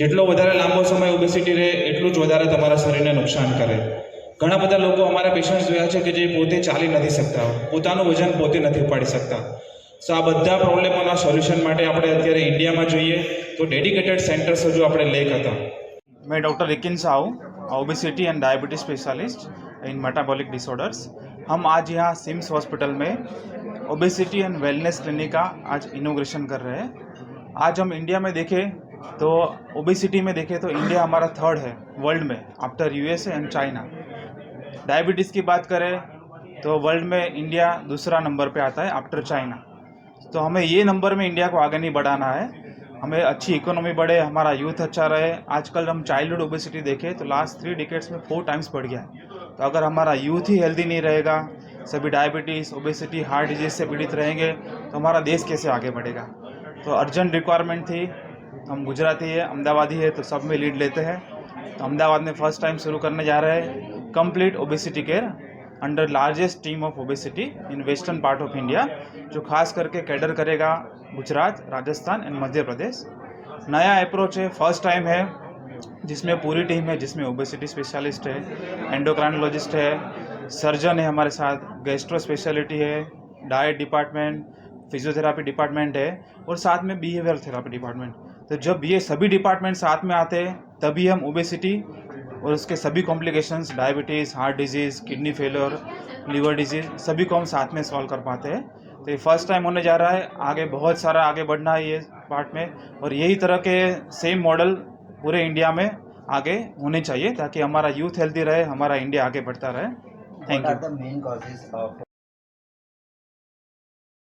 જેટલો વધારે લાંબો સમય ઓબેસિટી રહે એટલું જ વધારે તમારા શરીરને નુકસાન કરે ઘણા બધા લોકો અમારા પેશન્ટ્સ જોયા છે કે જે પોતે ચાલી નથી શકતા પોતાનું વજન પોતે નથી ઉપાડી શકતા સો આ બધા પ્રોબ્લેમોના સોલ્યુશન માટે આપણે અત્યારે ઇન્ડિયામાં જોઈએ તો ડેડિકેટેડ સેન્ટર્સ હજુ આપણે લેક હતા मैं doctor Rikin Sahu obesity and diabetes specialist in metabolic disorders हम आज यहाँ सिम्स हॉस्पिटल में ओबिसिटी एंड वेलनेस क्लिनिक का आज इनोग्रेशन कर रहे हैं आज हम इंडिया में देखें तो ओबिसिटी में देखें तो इंडिया हमारा थर्ड है वर्ल्ड में after USA and China diabetes की बात करें तो वर्ल्ड में इंडिया दूसरा नंबर पे आता है आफ्टर चाइना तो हमें ये नंबर में इंडिया को आगे नहीं बढ़ाना है. हमें अच्छी इकोनॉमी बढ़े, हमारा यूथ अच्छा रहे. आजकल हम चाइल्डहुड ओबेसिटी देखें तो लास्ट थ्री डिकेट्स में फोर टाइम्स बढ़ गया है. तो अगर हमारा यूथ ही हेल्दी नहीं रहेगा, सभी डायबिटीज़ ओबेसिटी हार्ट डिज़ीज़ से पीड़ित रहेंगे तो हमारा देश कैसे आगे बढ़ेगा? तो अर्जेंट रिक्वायरमेंट थी हम गुजराती है, अहमदाबादी है तो सब में लीड लेते हैं। तो अहमदाबाद में फ़र्स्ट टाइम शुरू करने जा रहे हैं complete obesity care under largest team of obesity in western part of India जो खास करके कैडर करेगा गुजरात, राजस्थान एंड मध्य प्रदेश। नया अप्रोच है फ़र्स्ट टाइम है, जिसमें पूरी टीम है, जिसमें ओबेसिटी स्पेशलिस्ट है एंडोक्राइनोलॉजिस्ट है सर्जन है हमारे साथ गैस्ट्रो स्पेशलिटी है डाइट डिपार्टमेंट फिजियोथेरापी डिपार्टमेंट है और साथ में बिहेवियर थेरापी डिपार्टमेंट तो जब ये सभी डिपार्टमेंट साथ में आते हैं, तभी हम ओबेसिटी और उसके सभी complications diabetes heart disease kidney failure liver disease सभी को हम साथ में सॉल्व कर पाते हैं। तो ये फ़र्स्ट टाइम होने जा रहा है, आगे बहुत सारा आगे बढ़ना है ये पार्ट में और यही तरह के सेम मॉडल पूरे इंडिया में आगे होने चाहिए ताकि हमारा यूथ हेल्दी रहे, हमारा इंडिया आगे बढ़ता रहे। Thank you